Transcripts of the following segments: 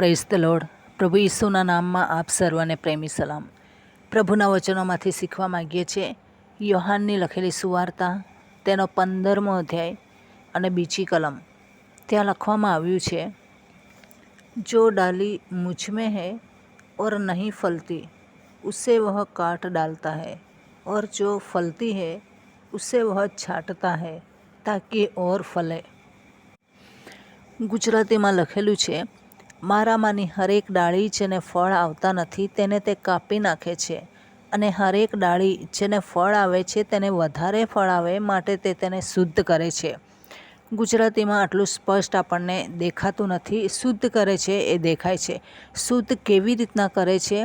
પ્રૈસ્તલોડ પ્રભુ ઈસુના નામમાં આપ સર્વને પ્રેમી સલામ. પ્રભુના વચનોમાંથી શીખવા માગીએ છીએ, યોહાનની લખેલી સુવાર્તા, તેનો પંદરમો અધ્યાય અને બીજી કલમ. ત્યાં લખવામાં આવ્યું છે, જો ડાલી મુજમે હે और नहीं फलती उसे वह काट डालता है और जो फलती है उसे वह छाटता है ताकि ઓર ફલે. ગુજરાતીમાં લખેલું છે મારામાંની હરેક ડાળી જેને ફળ આવતા નથી તેને તે કાપી નાખે છે અને હરેક ડાળી જેને ફળ આવે છે તેને વધારે ફળ આવે માટે તે તેને શુદ્ધ કરે છે. ગુજરાતીમાં આટલું સ્પષ્ટ આપણને દેખાતું નથી. શુદ્ધ કરે છે એ દેખાય છે. શુદ્ધ કેવી રીતના કરે છે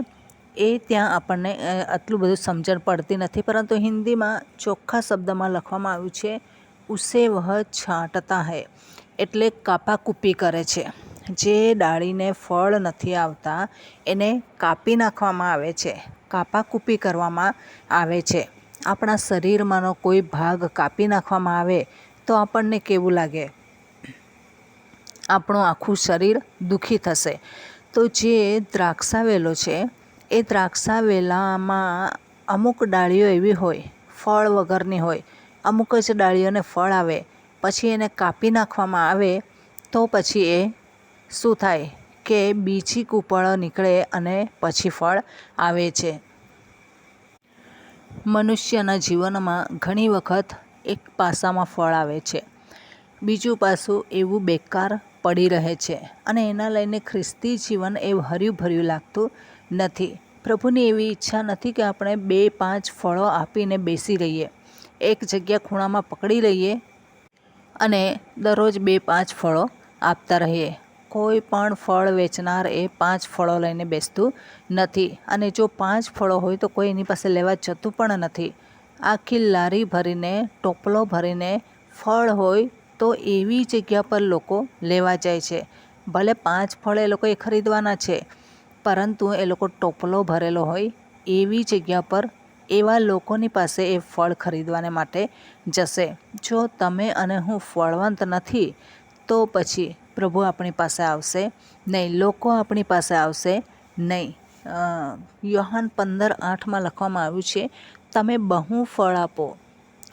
એ ત્યાં આપણને આટલું બધું સમજણ પડતી નથી. પરંતુ હિન્દીમાં ચોખ્ખા શબ્દમાં લખવામાં આવ્યું છે, ઉસે વહ છાંટતા હૈ, એટલે કાપાકૂપી કરે છે. જે ડાળીને ફળ નથી આવતા, એને કાપી નાખવામાં આવે છે. કાપાકૂપી કરવામાં આવે છે. આપણા શરીરમાંનો કોઈ ભાગ કાપી નાખવામાં આવે તો આપણને કેવું લાગે? આપણું આખું શરીર દુઃખી થશે. તો જે દ્રાક્ષા વેલો છે, એ દ્રાક્ષા વેલામાં અમુક ડાળીઓ એવી હોય, ફળ વગરની હોય, અમુક જ ડાળીઓને ફળ આવે, પછી એને કાપી નાખવામાં આવે, તો પછી એ શું થાય કે બીજી કૂપળો નીકળે અને પછી ફળ આવે છે? મનુષ્યના જીવનમાં ઘણી વખત એક પાસામાં ફળ આવે છે. બીજું પાસું એવું બેકાર પડી રહે છે અને એના લઈને ખ્રિસ્તી જીવન એ હર્યું ભર્યું લાગતું નથી. પ્રભુની એવી ઈચ્છા નથી કે આપણે બે પાંચ ફળો આપીને બેસી રહીએ, એક જગ્યા ખૂણામાં પકડી લઈએ અને દરરોજ બે પાંચ ફળો આપતા રહીએ. કોઈ પણ ફળ વેચનાર એ પાંચ ફળો લઈને બેસતું નથી. અને જો પાંચ ફળો હોય તો કોઈ એની પાસે લેવા જતું પણ નથી. આખી લારી ભરીને, ટોપલો ભરીને ફળ હોય તો એવી જગ્યા પર લોકો લેવા જાય છે. ભલે પાંચ ફળ એ લોકોએ ખરીદવાના છે, પરંતુ એ લોકો ટોપલો ભરેલો હોય એવી જગ્યા પર એવા લોકોની પાસે એ ફળ ખરીદવાને માટે જશે. જો તમે અને હું ફળવંત નથી, તો પછી પ્રભુ આપણી પાસે આવશે, નહીં, લોકો આપણી પાસે આવશે, નહીં. યોહાન પંદર આઠમાં લખવામાં આવ્યું છે, તમે બહુ ફળ આપો,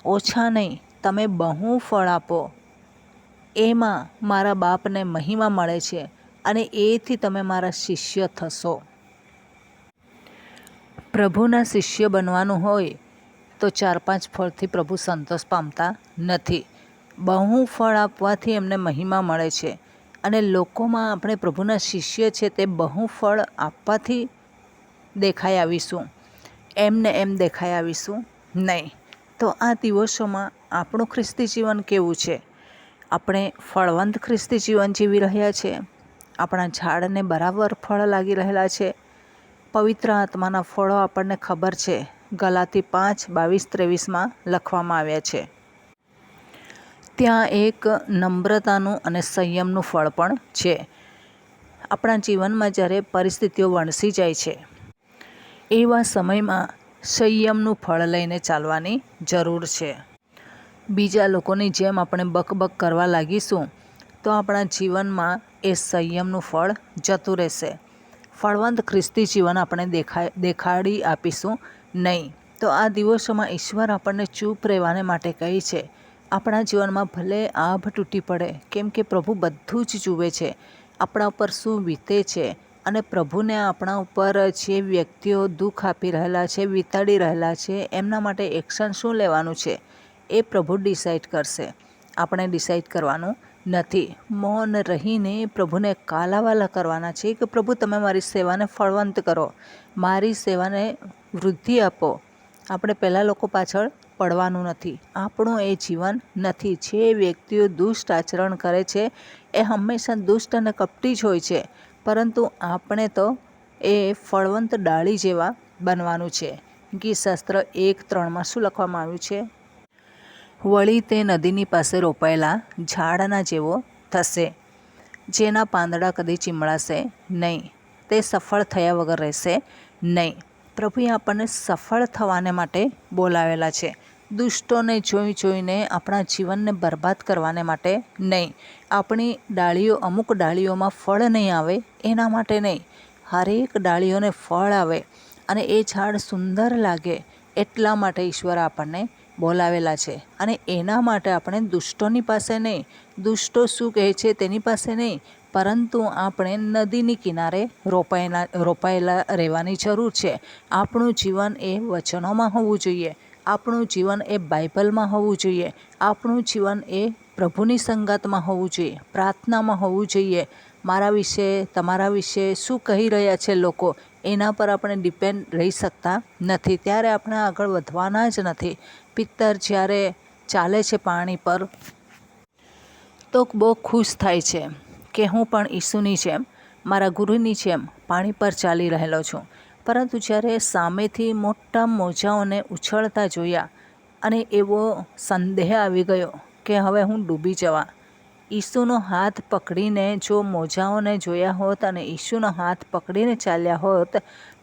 ઓછા નહીં, તમે બહુ ફળ આપો. એમાં મારા બાપને મહિમા મળે છે અને એથી તમે મારા શિષ્ય થશો. પ્રભુના શિષ્ય બનવાનું હોય તો ચાર પાંચ ફળથી પ્રભુ સંતોષ પામતા નથી. બહુ ફળ આપવાથી એમને મહિમા મળે છે. અને લોકોમાં આપણે પ્રભુના શિષ્ય છે તે બહુ ફળ આપવાથી દેખાઈ આવીશું. એમને એમ દેખાઈ આવીશું નહીં. તો આ દિવસોમાં આપણું ખ્રિસ્તી જીવન કેવું છે? આપણે ફળવંત ખ્રિસ્તી જીવન જીવી રહ્યા છે? આપણા ઝાડને બરાબર ફળ લાગી રહેલા છે? પવિત્ર આત્માના ફળો આપણને ખબર છે. ગલાતી પાંચ બાવીસ ત્રેવીસમાં લખવામાં આવ્યા છે. ત્યાં એક નમ્રતાનું અને સંયમનું ફળ પણ છે. આપણા જીવનમાં જ્યારે પરિસ્થિતિઓ વણસી જાય છે, એવા સમયમાં સંયમનું ફળ લઈને ચાલવાની જરૂર છે. બીજા લોકોની જેમ આપણે બકબક કરવા લાગીશું, તો આપણા જીવનમાં એ સંયમનું ફળ જતું રહેશે. ફળવંત ખ્રિસ્તી જીવન આપણે દેખાય, દેખાડી આપીશું નહીં. તો આ દિવસોમાં ઈશ્વર આપણને ચૂપ રહેવાને માટે કહે છે આપણા જીવનમાં ભલે આભ તૂટી પડે, કેમ કે પ્રભુ બધું જ જુએ છે, આપણા ઉપર શું વીતે છે અને પ્રભુને આપણા ઉપર જે વ્યક્તિઓ દુઃખ આપી રહેલા છે, વિતાડી રહેલા છે, એમના માટે એક્શન શું લેવાનું છે, એ પ્રભુ ડિસાઈડ કરશે. આપણે ડિસાઈડ કરવાનું નથી. મૌન રહીને પ્રભુને કાલાવાલા કરવાના છે કે પ્રભુ તમે મારી સેવાને ફળવંત કરો, મારી સેવાને વૃદ્ધિ આપો. આપણે પહેલાં લોકો પાછળ પડવાનું નથી. આપણું એ જીવન નથી. જે વ્યક્તિઓ દુષ્ટ આચરણ કરે છે, એ હંમેશા દુષ્ટ અને કપટી જ હોય છે. પરંતુ આપણે તો એ ફળવંત ડાળી જેવા બનવાનું છે. ગીતશાસ્ત્ર એક ત્રણમાં શું લખવામાં આવ્યું છે? વળી તે નદીની પાસે રોપાયેલા ઝાડના જેવો થશે, જેના પાંદડા કદી ચીમળાશે નહીં. તે સફળ થયા વગર રહેશે નહીં. પ્રભુએ આપણને સફળ થવાને માટે બોલાવેલા છે. દુષ્ટોને જોઈ જોઈને આપણા જીવનને બરબાદ કરવાને માટે નહીં. આપણી ડાળીઓ અમુક ડાળીઓમાં ફળ નહીં આવે, એના માટે નહીં. હરેક ડાળીઓને ફળ આવે અને એ ઝાડ સુંદર લાગે એટલા માટે ઈશ્વર આપણને બોલાવેલા છે. અને એના માટે આપણે દુષ્ટોની પાસે નહીં. દુષ્ટો શું કહે છે તેની પાસે નહીં. પરંતુ આપણે નદીની કિનારે રોપાયેલા રોપાયેલા રહેવાની જરૂર છે. આપણું જીવન એ વચનોમાં હોવું જોઈએ. આપણું જીવન એ બાઇબલમાં હોવું જોઈએ. આપણું જીવન એ પ્રભુની સંગાતમાં હોવું જોઈએ. પ્રાર્થનામાં હોવું જોઈએ. મારા વિશે, તમારા વિશે શું કહી રહ્યા છે લોકો, એના પર આપણે ડિપેન્ડ રહી શકતા નથી. ત્યારે આપણે આગળ વધવાના જ નથી. પિત્તર જ્યારે ચાલે છે પાણી પર, તો બહુ ખુશ થાય છે કે હું પણ ઈસુની જેમ, મારા ગુરુની જેમ પાણી પર ચાલી રહેલો છું. પરંતુ જ્યારે સામેથી મોટા મોજાઓને ઉછળતા જોયા અને એવો સંદેહ આવી ગયો કે હવે હું ડૂબી જવા, ઈસુનો હાથ પકડીને જો મોજાઓને જોયા હોત અને ઈસુનો હાથ પકડીને ચાલ્યા હોત,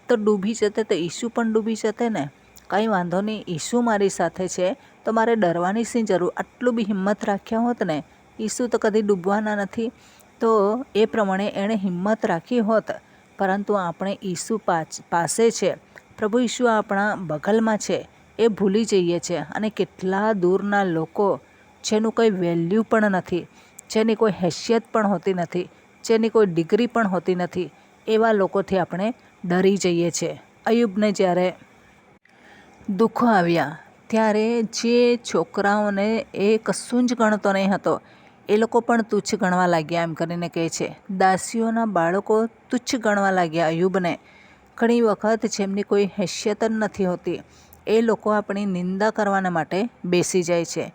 તો ડૂબી જતે તો ઈસુ પણ ડૂબી જતે ને? કંઈ વાંધો નહીં, ઈસુ મારી સાથે છે, તો મારે ડરવાની શી જરૂર. આટલું બી હિંમત રાખ્યા હોત ને, ઈસુ તો કદી ડૂબવાના નથી. તો એ પ્રમાણે એણે હિંમત રાખી હોત. પરંતુ આપણે ઈસુ પાસે છે. પ્રભુ ઈસુ આપણા બગલમાં છે. એ ભૂલી જઈએ છીએ અને કેટલા દૂરના લોકો જેનું કોઈ વેલ્યુ પણ નથી, જેની કોઈ હેસિયત પણ હોતી નથી, જેની કોઈ ડિગ્રી પણ હોતી નથી, એવા લોકોથી આપણે ડરી જઈએ છીએ અયુબને જ્યારે દુઃખો આવ્યા, ત્યારે જે છોકરાઓને એ કશું જ ગણતો નહીં હતો એ લોકો પણ તુચ્છ ગણવા લાગ્યા એમ કરીને કહે છે. દાસીઓના બાળકો તુચ્છ ગણવા લાગ્યા અયુબને. ઘણી વખત જેમની કોઈ હેસિયત જ નથી હોતી, એ લોકો આપણી નિંદા કરવાના માટે બેસી જાય છે.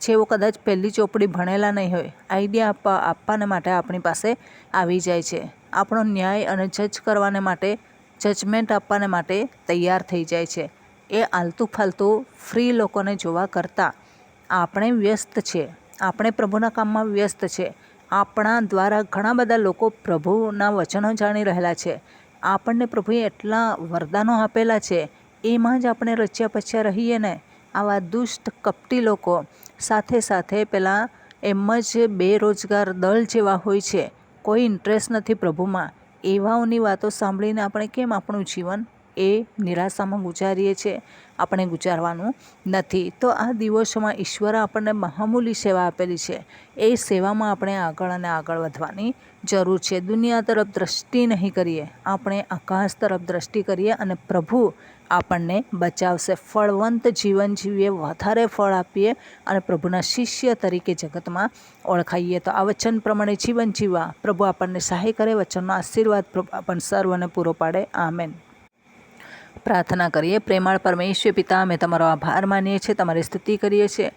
જેઓ કદાચ પહેલી ચોપડી ભણેલા નહીં હોય, આઈડિયા આપવા, આપવાને માટે આપણી પાસે આવી જાય છે. આપણો ન્યાય અને જજ કરવાને માટે, જજમેન્ટ આપવાને માટે તૈયાર થઈ જાય છે. એ આલતું ફાલતું ફ્રી લોકોને જોવા કરતાં આપણે વ્યસ્ત છીએ. આપણે પ્રભુના કામમાં વ્યસ્ત છે. આપણા દ્વારા ઘણા બધા લોકો પ્રભુના વચનો જાણી રહેલા છે. આપણને પ્રભુએ એટલા વરદાનો આપેલા છે. એમાં જ આપણે રચ્યા પચ્યા રહીએ ને? આવા દુષ્ટ, કપટી લોકો સાથે સાથે પેલા એમ જ બેરોજગાર દળ જેવા હોય છે. કોઈ ઇન્ટરેસ્ટ નથી પ્રભુમાં. એવાઓની વાતો સાંભળીને આપણે કેમ આપણું જીવન એ નિરાશામાં ગુજારીએ છીએ. આપણે ગુજારવાનું નથી. તો આ દિવસોમાં ઈશ્વરે આપણને મહામૂલી સેવા આપેલી છે. એ સેવામાં આપણે આગળ અને આગળ વધવાની જરૂર છે. દુનિયા તરફ દ્રષ્ટિ નહીં કરીએ. આપણે આકાશ તરફ દ્રષ્ટિ કરીએ અને પ્રભુ આપણને બચાવશે. ફળવંત જીવન જીવીએ, વધારે ફળ આપીએ અને પ્રભુના શિષ્ય તરીકે જગતમાં ઓળખાઈએ. તો આ વચન પ્રમાણે જીવન જીવવા પ્રભુ આપણને સહાય કરે. વચનનો આશીર્વાદ આપણને સર્વને પૂરો પાડે. આમેન. પ્રાર્થના કરીએ. પ્રેમાળ પરમેશ્વર પિતા, અમે તમારો આભાર માનીએ છીએ, તમારી સ્તુતિ કરીએ છીએ.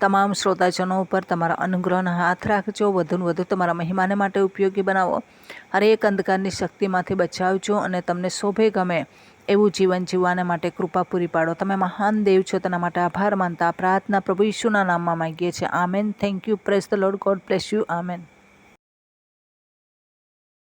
તમામ શ્રોતાજનો ઉપર તમારા અનુગ્રહનો હાથ રાખજો. વધુને વધુ તમારા મહિમાને માટે ઉપયોગી બનાવો. હરેક અંધકારની શક્તિમાંથી બચાવજો અને તમને શોભે ગમે એવું જીવન જીવવાને માટે કૃપા પૂરી પાડો. તમે મહાન દેવ છો, તેના માટે આભાર માનતા પ્રાર્થના પ્રભુ ઈશુના નામમાં માગીએ છીએ. Amen. Thank you praise the lord God bless you amen